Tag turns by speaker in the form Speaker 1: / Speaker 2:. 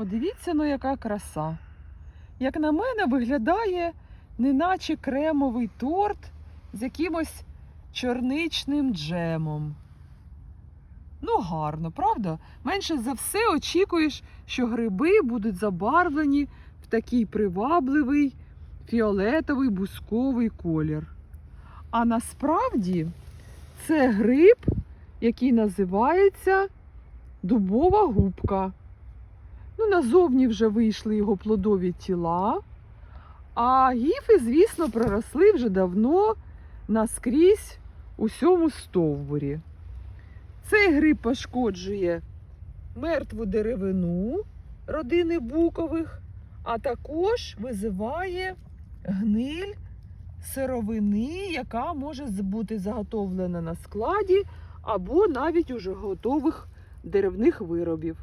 Speaker 1: Подивіться, ну яка краса. Як на мене, виглядає неначе кремовий торт з якимось чорничним джемом. Ну, гарно, правда? Менше за все очікуєш, що гриби будуть забарвлені в такий привабливий фіолетовий бусковий колір. А насправді це гриб, який називається дубова губка. Назовні вже вийшли його плодові тіла, а гіфи, звісно, проросли вже давно наскрізь усьому стовбурі. Цей гриб пошкоджує мертву деревину родини букових, а також визиває гниль сировини, яка може бути заготовлена на складі або навіть уже готових деревних виробів.